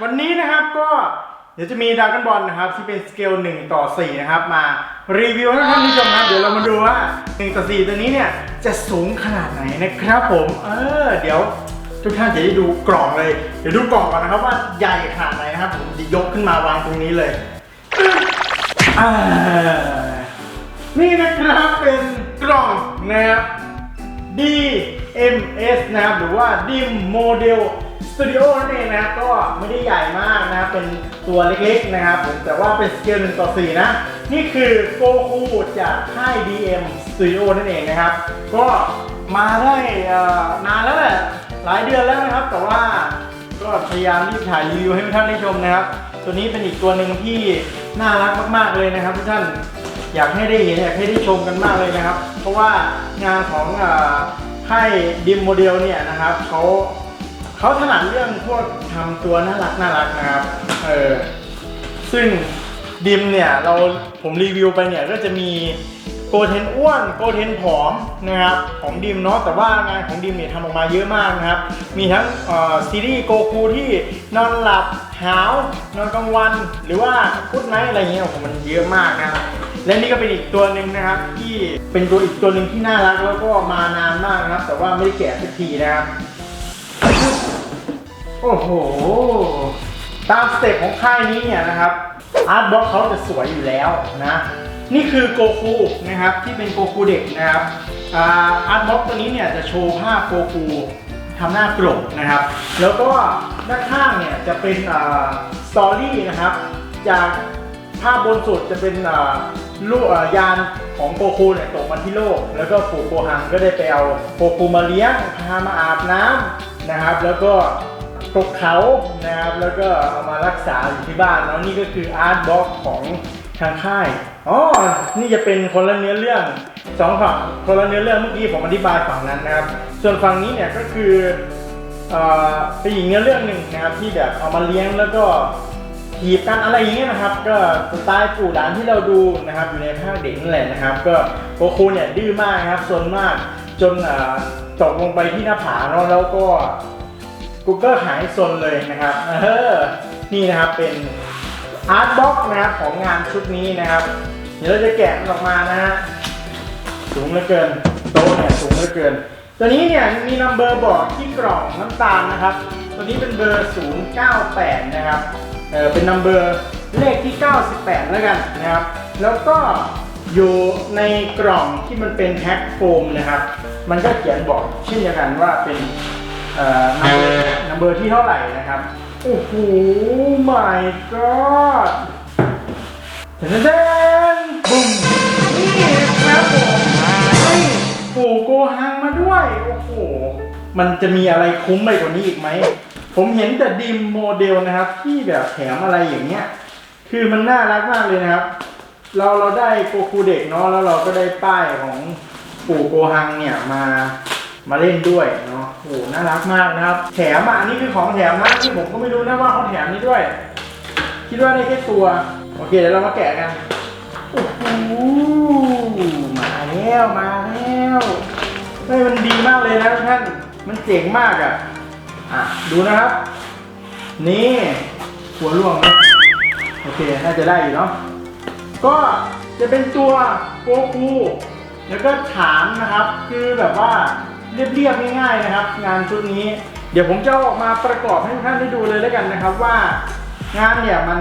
วันนี้นะครับก็เดี๋ยวจะมีดราก้อนบอลนะครับที่เป็นสเกล1ต่อ4นะครับมารีวิวให้ท่านผู้ชมนะครับเดี๋ยวเรามาดูว่า1ต่อ4ตัวนี้เนี่ยจะสูงขนาดไหนนะครับผมเออเดี๋ยวทุกท่านจะได้ดูกล่องเลยเดี๋ยวดูกล่องก่อนนะครับว่าใหญ่ขนาดไหนนะครับผมจะยกขึ้นมาวางตรงนี้เลยนี่นะครับเป็นกล่องนะครับ DMS นะครับหรือว่า DIM Model Studio นั่นเองนะครับก็ไม่ได้ใหญ่มากนะครับเป็นตัวเล็กๆนะครับผมแต่ว่าเป็นสเกล1ต่อ4นะ นี่คือโกคูจากค่าย DM Studio นั่นเองนะครับ ก็มาได้นานแล้วแหละหลายเดือนแล้วนะครับ แต่ว่าก็พยายามรีบถ่ายรีวิวให้ท่านได้ชมนะครับ ตัวนี้เป็นอีกตัวหนึ่งที่น่ารักมาก ๆเลยนะครับทุกท่านอยากให้ได้เห็นอยากให้ได้ชมกันมากเลยนะครับ เพราะว่างานของค่ายดิมโมเดลเนี่ยนะครับเขา เขาถนัดเรื่องพวกทำตัวน่ารักน่ารักนะครับ เออ ซึ่งดิมเนี่ยเราผมรีวิวไปเนี่ยก็จะมีโกเทนอ้วนโกเทนผอมนะครับของดิมเนาะแต่ว่างานของดิมเนี่ยทำออกมาเยอะมากนะครับ มีทั้งออซีรีส์โกคูที่นอนหลับหาวนอนกลางวัน หรือว่าพุดไนท์อะไรเงี้ยโอ้โหมันเยอะมากนะครับและนี่ก็เป็นอีกตัวหนึ่งนะครับ ที่เป็นตัวอีกตัวหนึ่งที่น่ารักแล้วก็มานานมากนะครับ แต่ว่าไม่ได้แกะสักทีนะครับ โอ้โห ตามสเต็ปของค่ายนี้เนี่ยนะครับอาร์ตบล็อกเขาจะสวยอยู่แล้วนะ นี่คือโกคูนะครับที่เป็นโกคูเด็กนะครับอาร์ตบล็อกตัวนี้เนี่ยจะโชว์ภาพโกคูทำหน้ากลบนะครับ แล้วก็ด้านข้างเนี่ยจะเป็นสตอรี่นะครับ จากภาพบนสุดจะเป็นลูกอ่ยานของโกคูเนี่ยตกมาที่โลก แล้วก็ปู่โกฮังก็ได้ไปเอาโกคูมาเลี้ยงพามาอาบน้ำนะครับ แล้วก็ ตกเขานะครับแล้วก็เอามารักษาอยู่ที่บ้านแล้วนี่ก็คืออาร์ตบ็อกของทางค่ายอ๋อนี่จะเป็นคนละเนื้อเรื่องสองฝั่งคนละเนื้อเรื่องเมื่อกี้ผมอธิบายฝั่งนั้นนะครับ ส่วนฝั่งนี้เนี่ยก็คือเอ่อเป็นอีกเนื้อเรื่องหนึ่งนะครับที่แบบเอามาเลี้ยงแล้วก็ถีบกันอะไรอย่างเงี้ยนะครับ ก็สไตล์ปู่หลานที่เราดูนะครับอยู่ในภาคเด็กนั่นแหละนะครับ ก็โกคูเนี่ยดื้อมากนะครับซนมากจนอ่าตกลงไปที่หน้าผาเนาะแล้วก็ Google หายซนเลยนะครับเออนี่นะครับเป็นอาร์ตบ็อกนะครับของงานชุดนี้นะครับ เดี๋ยวเราจะแกะมันออกมานะฮะสูงเหลือเกินโต๊ะเนี่ยสูงเหลือเกิน ตัวนี้เนี่ยมีนัมเบอร์บอกที่กล่องน้ำตาลนะครับ ตัวนี้เป็นเบอร์ 098 นะครับเออเป็นนัมเบอร์เลขที่ 98 แล้วกันนะครับ แล้วก็อยู่ในกล่องที่มันเป็นแพ็คโฟมนะครับ มันก็เขียนบอกเช่นเดียวกันว่าเป็น เอ่อนัมเบอร์นัมเบอร์ที่เท่าไหร่นะครับ โอ้โห my god เดนเดนบุ้มนี่ครับผมให้ปู่โกฮังมาด้วย โอ้โห มันจะมีอะไรคุ้มไปกว่านี้อีกไหม ผมเห็นแต่ดิมโมเดลนะครับ ที่แบบแถมอะไรอย่างเงี้ย คือมันน่ารักมากเลยนะครับ เราเราได้โกคูเด็กเนาะ แล้วเราก็ได้ป้ายของปู่โกฮังเนี่ยมา มาเล่นด้วยเนาะ โอ้โหน่ารักมากนะครับ แถมอะอันนี้คือของแถมนะที่ผมก็ไม่รู้นะว่าเขาแถมนี้ด้วย คิดว่าได้แค่ตัว โอเคเดี๋ยวเรามาแกะกัน โอ้โห มาแล้วมาแล้วเฮ้ยมันดีมากเลยนะท่าน มันเจ๋งมากอะ อะดูนะครับ นี่หัวล่วงไหมโอเค น่าจะได้อยู่เนาะ ก็จะเป็นตัวโกคูแล้วก็ฐานนะครับ คือแบบว่า เรียบๆง่ายๆนะครับ งานชุดนี้ เดี๋ยวผมจะออกมาประกอบให้ทุกท่านได้ดูเลยแล้วกันนะครับว่างานเนี่ยมัน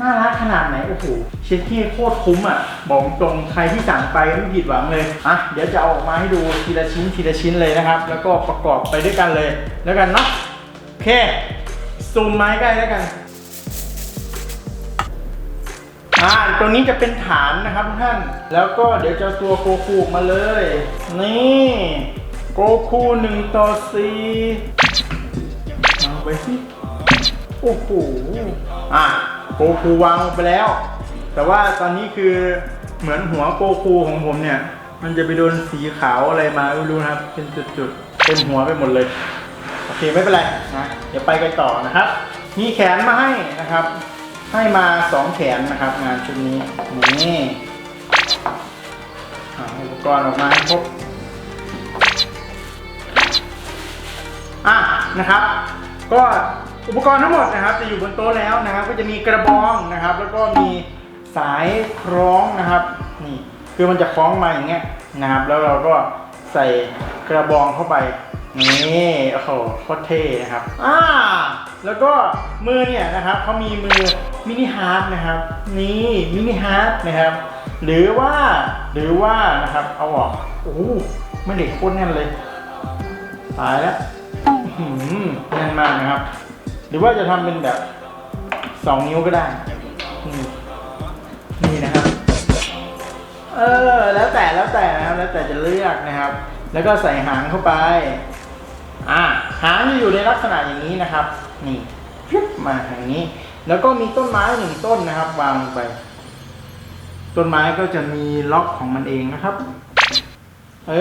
น่ารักขนาดไหนโอ้โหเช็ดเท่โคตรคุ้มอะบอกตรงใครที่สั่งไปไม่ผิดหวังเลยอะเดี๋ยวจะเอาออกมาให้ดูทีละชิ้นทีละชิ้นเลยนะครับ แล้วก็ประกอบไปด้วยกันเลย แล้วกันเนาะโอเคซูมไม้ใกล้แล้วกันอ่าตัวนี้จะเป็นฐานนะครับทุกท่าน แล้วก็เดี๋ยวจะตัวโกคูกมาเลย นี่ กคูหนึ่งต่อสี่เอาไปสิโอ้โหอะโกคูวางลงไปแล้ว แต่ว่าตอนนี้คือเหมือนหัวโกคูของผมเนี่ย มันจะไปโดนสีขาวอะไรมาไม่รู้นะครับ เป็นจุดๆเต็มหัวไปหมดเลย โอเคไม่เป็นไรนะเดี๋ยวไปกันต่อนะครับ มีแขนมาให้นะครับ ให้มาสองแขนนะครับ งานชุดนี้นี่อาอุปกรณ์ออกมาครบ นะครับ ก็อุปกรณ์ทั้งหมดนะครับ จะอยู่บนโต๊ะแล้วนะครับ ก็จะมีกระบองนะครับ แล้วก็มีสายคล้องนะครับนี่คือมันจะคล้องมาอย่างเงี้ยนะครับ แล้วเราก็ใส่กระบองเข้าไปนี่โอ้โหโคตรเท่นะครับอ่าแล้วก็มือเนี่ยนะครับเขามีมือมินิฮาร์ดนะครับนี่มินิฮาร์ดนะครับ หรือว่าหรือว่านะครับเอาออกโอ้โหไม่เหล็กโคตรแน่นเลยตายแล้ว อื้อหือแน่นมากนะครับ หรือว่าจะทำเป็นแบบ2นิ้วก็ได้นี่นี่นะครับ เออ แล้วแต่แล้วแต่นะครับ แล้วแต่จะเลือกนะครับ แล้วก็ใส่หางเข้าไป อ่าหางจะอยู่ในลักษณะอย่างนี้นะครับ นี่ยึบมาอย่างนี้ แล้วก็มีต้นไม้หนึ่งต้นนะครับ วางลงไป ต้นไม้ก็จะมีล็อกของมันเองนะครับ เอ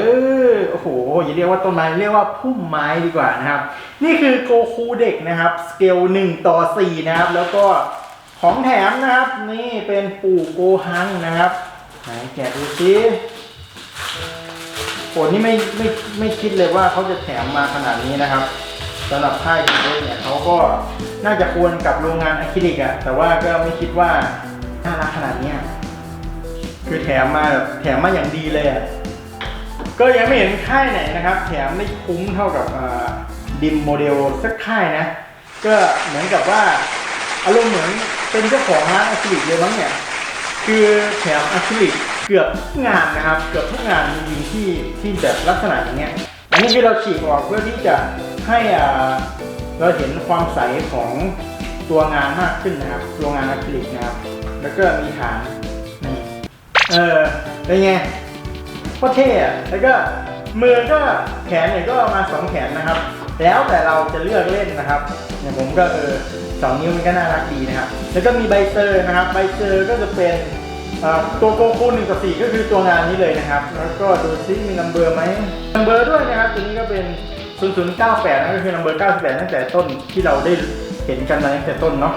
อโอ้โหอย่าเรียกว่าต้นไม้เรียกว่าพุ่มไม้ดีกว่านะครับ นี่คือโกคูเด็กนะครับ สเกล1ต่อ4นะครับ แล้วก็ของแถมนะครับ นี่เป็นปู่โกฮังนะครับไหนแกะดูสิโอนี่ไม่ไม่ไม่คิดเลยว่าเขาจะแถมมาขนาดนี้นะครับสำหรับค่ายดีเเนี่ยเขาก็น่าจะควรกับโรงงานอะคริลิกอะแต่ว่าก็ไม่คิดว่าน่ารักขนาดนี้คือแถมมาแบบแถมมาอย่างดีเลยอะ ก็ยังไม่เห็นค่ายไหนนะครับ แถมไม่คุ้มเท่ากับดิมโมเดลสักค่ายนะ ก็เหมือนกับว่าอารมณ์เหมือนเป็นเจ้าของร้านอะคริลิกเลยมั้งเนี่ย คือแถมอะคริลิกเกือบทุกงานนะครับ เกือบทุกงานจริงที่ที่แบบลักษณะอย่างเงี้ย อันนี้คือเราฉีกออกเพื่อที่จะให้อ่าเราเห็นความใสของตัวงานมากขึ้นนะครับ ตัวงานอะคริลิกนะครับ แล้วก็มีฐานนี่เออเป็นไง โคตรเท่อะแล้วก็มือก็แขนเนี่ยก็ประมาณสองแขนนะครับ แล้วแต่เราจะเลือกเล่นนะครับอย่างผมก็เออสองนิ้วมันก็น่ารักดีนะครับแล้วก็มีใบเซอร์นะครับใบเซอร์ก็จะเป็นตัวโกคูหนึ่งกับสี่ก็คือตัวงานนี้เลยนะครับ แล้วก็ดูซิมีนัมเบอร์ไหมนัมเบอร์ด้วยนะครับตัวนี้ก็เป็น 0098นั่นก็คือนัมเบอร์98ตั้งแต่ต้นที่เราได้เห็นกันมาตั้งแต่ต้นเนาะ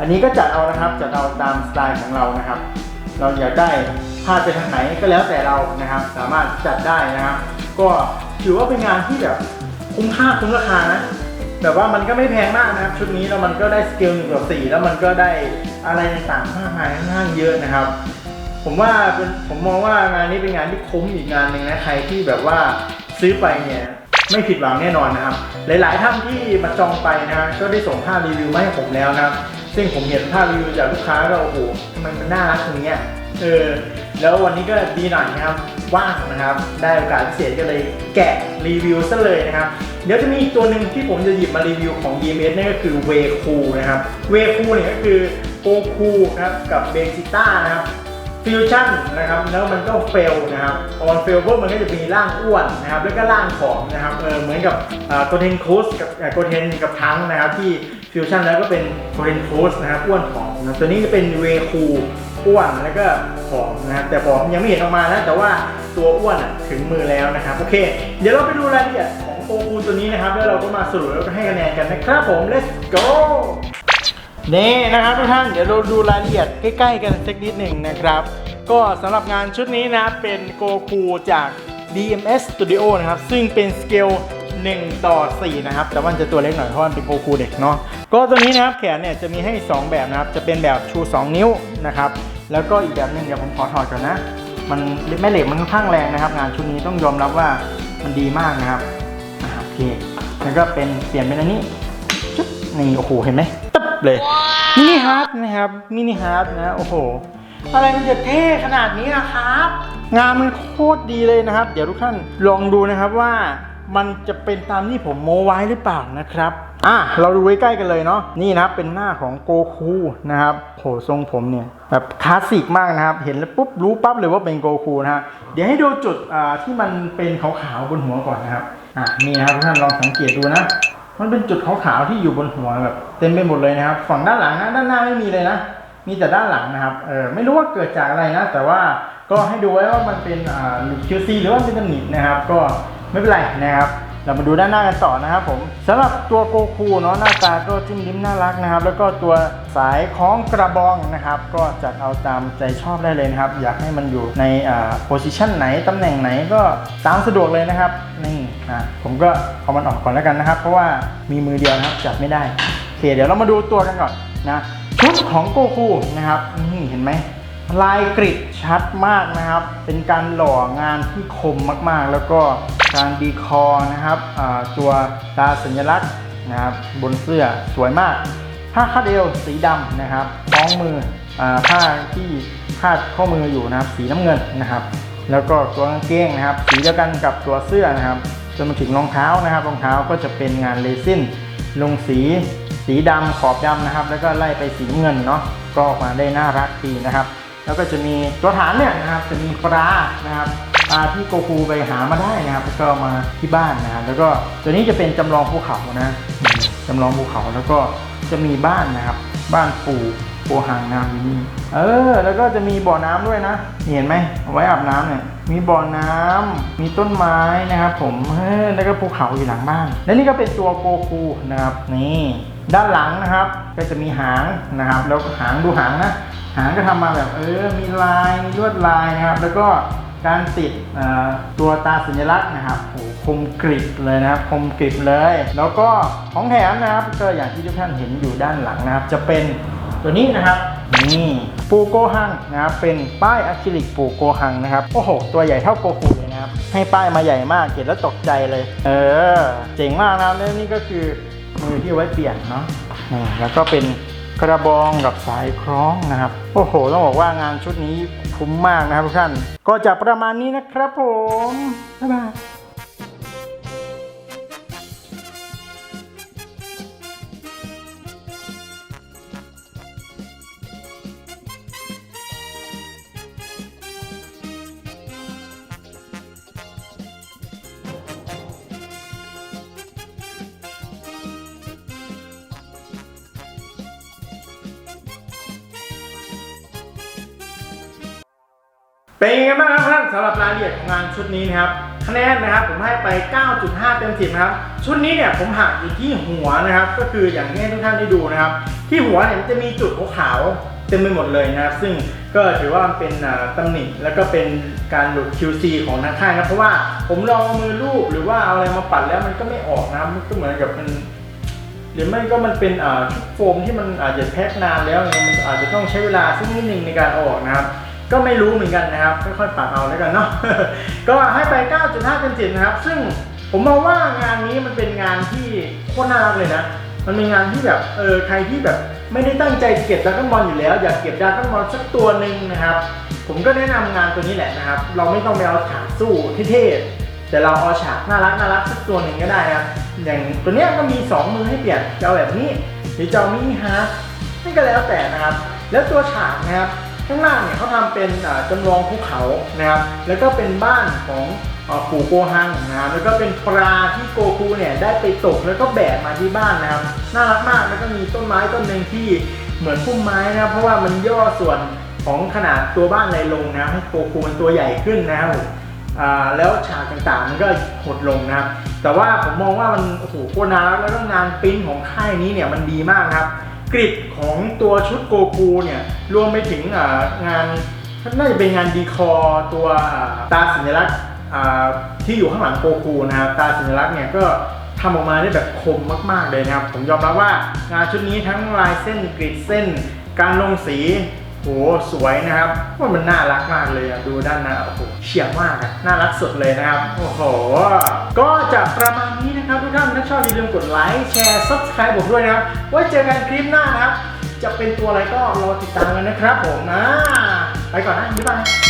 อันนี้ก็จัดเอานะครับจัดเอาตามสไตล์ของเรานะครับ เราอยากได้พาดไปทางไหนก็แล้วแต่เรานะครับ สามารถจัดได้นะครับ ก็ถือว่าเป็นงานที่แบบคุ้มค่าคุ้มราคานะแบบว่ามันก็ไม่แพงมากนะครับ ชุดนี้แล้วมันก็ได้สเกลหนึ่งต่อสี่แล้วมันก็ได้อะไรต่างๆมากมายค่อนข้างเยอะนะครับ ผมว่าเป็นผมมองว่างานนี้เป็นงานที่คุ้มอีกงานหนึ่งนะใครที่แบบว่าซื้อไปเนี่ย ไม่ผิดหวังแน่นอนนะครับ หลาย ๆ ท่านที่มาจองไปนะก็ได้ส่งภาพรีวิวมาให้ผมแล้วนะครับซึ่งผมเห็นภาพรีวิวจากลูกค้าก็โอ้โหทำไมมันน่ารักอย่างเงี้ยเออแล้ววันนี้ก็ดีหน่อยนะครับว่างนะครับ ได้โอกาสพิเศษก็เลยแกะรีวิวซะเลยนะครับ เดี๋ยวจะมีตัวหนึ่งที่ผมจะหยิบมารีวิวของ DMS นั่นก็คือเวคูนะครับเวคูเนี่ยก็คือโกคูนะครับกับเบจิต้านะครับ ฟิวชั่นนะครับแล้วมันก็เฟลนะครับพอมันเฟลปุ๊บมันก็จะมีร่างอ้วนนะครับแล้วก็ร่างผอมนะครับเออเหมือนกับโกเทนคูสกับโกเทนกับทั้งนะครับที่ฟิวชั่นแล้วก็เป็นโกเทนคูสนะครับอ้วนผอมนะตัวนี้จะเป็นเวคูอ้วนแล้วก็ผอมนะครับแต่ผอมยังไม่เห็นออกมานะแต่ว่าตัวอ้วนถึงมือแล้วนะครับโอเค เดี๋ยวเราไปดูรายละเอียดของโกคูตัวนี้นะครับแล้วเราก็มาสรุปแล้วก็ให้คะแนนกันนะครับผม let's go นี่นะครับทุกท่านเดี๋ยวเราดูรายละเอียดใกล้ๆกันสักนิดหนึ่งนะครับ ก็สำหรับงานชุดนี้นะเป็นโกคูจาก DMS Studio นะครับ ซึ่งเป็นสเกล1 ต่อ 4 นะครับ แต่ว่าจะตัวเล็กหน่อยเพราะมันเป็นโกคูเด็กเนาะก็ตัวนี้นะครับแขนเนี่ยจะมีให้ 2 แบบนะครับ จะเป็นแบบชู 2 นิ้วนะครับ แล้วก็อีกแบบหนึงเดี๋ยวผมขอถอดก่อนนะ มันแม่เหล็กมันค่อนข้างแรงนะครับ งานชุดนี้ต้องยอมรับว่ามันดีมากนะครับโอเคแล้วก็เป็นเปลี่ยนเป็นอันนี้นี่โอ้โหเห็นไหม เลยมินิฮาร์ดนะครับมินิฮาร์ดนะโอ้โหอะไรมันจะเท่ขนาดนี้นะครับ งานมันโคตรดีเลยนะครับ เดี๋ยวทุกท่านลองดูนะครับว่ามันจะเป็นตามที่ผมโมไว้หรือเปล่านะครับอะเราดูใกล้ๆกันเลยเนาะนี่นะเป็นหน้าของโกคูนะครับโหทรงผมเนี่ยแบบคลาสสิกมากนะครับ เห็นแล้วปุ๊บรู้ปั๊บเลยว่าเป็นโกคูนะฮะเดี๋ยวให้ดูจุดอ่าที่มันเป็นขาวๆบนหัวก่อนนะครับอะนี่นะครับทุกท่านลองสังเกตดูนะ มันเป็นจุดขาวๆที่อยู่บนหัวแบบเต็มไปหมดเลยนะครับ ฝั่งด้านหลังนะด้านหน้าไม่มีเลยนะ มีแต่ด้านหลังนะครับ เออไม่รู้ว่าเกิดจากอะไรนะ แต่ว่าก็ให้ดูไว้ว่ามันเป็นอ่าหลุด QC หรือว่าเป็นตำหนินะครับ ก็ไม่เป็นไรนะครับ เรามาดูด้านหน้ากันต่อนะครับผมสำหรับตัวโกคูเนาะหน้าตาก็จิ้มลิ้มน่ารักนะครับ แล้วก็ตัวสายคล้องกระบองนะครับ ก็จัดเอาตามใจชอบได้เลยนะครับ อยากให้มันอยู่ในอ่าโพซิชันไหนตำแหน่งไหนก็ตามสะดวกเลยนะครับนี่อะผมก็เอามันออกก่อนแล้วกันนะครับ เพราะว่ามีมือเดียวนะครับจับไม่ได้โอเคเดี๋ยวเรามาดูตัวกันก่อนนะชุดของโกคูนะครับนี่เห็นไหม ลายกริดชัดมากนะครับ เป็นการหล่องานที่คมมากๆ แล้วก็การดีคอนะครับตัวตาสัญลักษณ์นะครับบนเสื้อสวยมาก ผ้าคาดเอวสีดำนะครับคล้องมืออผ้าที่คาดข้อมืออยู่นะครับ สีน้ำเงินนะครับ แล้วก็ตัวกางเกงนะครับ สีเดียวกันกับตัวเสื้อนะครับจนมาถึงรองเท้านะครับรองเท้าก็จะเป็นงานเลซินลงสีสีดำขอบดำนะครับ แล้วก็ไล่ไปสีเงินเนาะก็ออกมาได้น่ารักดีนะครับ แล้วก็จะมีตัวฐานเนี่ยนะครับจะมีปลานะครับปลาที่โกคูไปหามาได้นะครับแล้วก็เอมาที่บ้านนะครับแล้วก็ตัวนี้จะเป็นจำลองภูเขานะอืมจำลองภูเขาแล้วก็จะมีบ้านนะครับ บ้านปู่โปหังนามอยู่นี่เออ แล้วก็จะมีบ่อน้ำด้วยนะ เห็นไหมเอาไว้อาบน้ำเนี่ยมีบ่อน้ำมีต้นไม้นะครับ ผมเออแล้วก็ภูเขาอยู่หลังบ้าน และนี่ก็เป็นตัวโกคูนะครับนี่ ด้านหลังนะครับ ก็จะมีหางนะครับ แล้วหางดูหางนะ หางก็ทำมาแบบเออ มีลายมีลวดลายนะครับ แล้วก็การติดตัวตาสัญลักษณ์นะครับโอ้โหคมกริบเลยนะครับคมกริบเลย แล้วก็ของแถมนะครับ ก็อย่างที่ทุกท่านเห็นอยู่ด้านหลังนะครับ จะเป็นตัวนี้นะครับนี่ปูโกหังนะครับเป็นป้ายอะคริลิกปูโกหังนะครับโอ้โห ตัวใหญ่เท่าโกคูเลยนะครับ ให้ป้ายมาใหญ่มากเห็นแล้วตกใจเลย เออ เจ๋งมากนะครับแล้วนี่ก็คือ มือที่ไว้เปลี่ยนเนาะอ่แล้วก็เป็นกระบองกับสายคล้องนะครับโอ้โหต้องบอกว่างานชุดนี้คุ้มมากนะครับทุกท่านก็จะประมาณนี้นะครับผมบ๊ายบาย เป็นยังไงบ้างครับท่านสำหรับรายละเอียดของงานชุดนี้นะครับคะแนนนะครับผมให้ไป 9.5 เต็ม 10 นะครับ ชุดนี้เนี่ยผมหักอยู่ที่หัวนะครับ ก็คืออย่างที่ทุกท่านได้ดูนะครับ ที่หัวเนี่ยมันจะมีจุดขาวเต็มไปหมดเลยนะครับ ซึ่งก็ถือว่ามันเป็นอ่าตำหนิแล้วก็เป็นการหลุด QC ของทางค่ายนะเพราะว่าผมลองมือลูบหรือว่าเอาอะไรมาปัดแล้วมันก็ไม่ออกนะมันก็เหมือนกับมันหรือไม่ก็มันเป็นชุดโฟมที่มันอาจจะแพ็คนานแล้วมันอาจจะต้องใช้เวลาสักนิดนึงในการออกนะครับ ก็ไม่รู้เหมือนกันนะครับค่อยๆปรับเอาแล้วกันเนาะก็ให้ไป 9.5เต็ม10นะครับ ซึ่งผมมองว่างานนี้มันเป็นงานที่โคตรน่ารักเลยนะมันเป็นงานที่แบบเออใครที่แบบไม่ได้ตั้งใจเก็บดราก้อนบอลอยู่แล้ว อยากเก็บดราก้อนบอลสักตัวหนึ่งนะครับ ผมก็แนะนำงานตัวนี้แหละนะครับ เราไม่ต้องไปเอาฉากสู้เท่ๆแต่เราเอาฉากน่ารักน่ารักสักตัวหนึ่งก็ได้นะครับอย่างตัวเนี้ยก็มี 2 มือให้เปลี่ยนจะเอาแบบนี้หรือจะเอามินิฮาร์ดนั่ก็แล้วแต่นะครับ แล้วตัวฉากนะครับ ข้างล่างเนี่ยเขาทำเป็นจำลองภูเขานะครับ แล้วก็เป็นบ้านของอปู่โกฮังนะครับแล้วก็เป็นปลาที่โกคูเนี่ยได้ไปตกแล้วก็แบกมาที่บ้านนะครับ น่ารักมากแล้วก็มีต้นไม้ต้นหนึ่งที่เหมือนพุ่มไม้นะครับเพราะว่ามันย่อส่วนของขนาดตัวบ้านในลงนะให้โกคูมันตัวใหญ่ขึ้นนะครับแล้วฉากต่างๆมันก็หดลงนะครับ แต่ว่าผมมองว่ามันโอ้โหโคตรน่ารักแล้วก็งานปริ้นของค่ายนี้เนี่ยมันดีมากครับ กริดของตัวชุดโกคูเนี่ยรวมไปถึงอ่างานน่าจะเป็นงานดีคอตัวตาสัญลักษณ์อ่าที่อยู่ข้างหลังโกคูนะครับตาสัญลักษณ์เนี่ยก็ทำออกมาได้แบบคมมาก ๆ เลยนะครับ ผมยอมรับว่างานชุดนี้ทั้งลายเส้นกริดเส้น การลงสี โหสวยนะครับว่ามันน่ารักมากเลยอะดูด้านหน้าโอ้โหเฉียบมากอะน่ารักสุดเลยนะครับโอ้โหก็จะประมาณนี้นะครับทุกท่านถ้าชอบอย่าลืมกดไลค์แชร์ซับสไคร b e ผมด้วยนะครับไว้เจอกันคลิปหน้านะครับ จะเป็นตัวอะไรก็รอติดตามกันนะครับผมนะไปก่อนนะบ๊ายบาย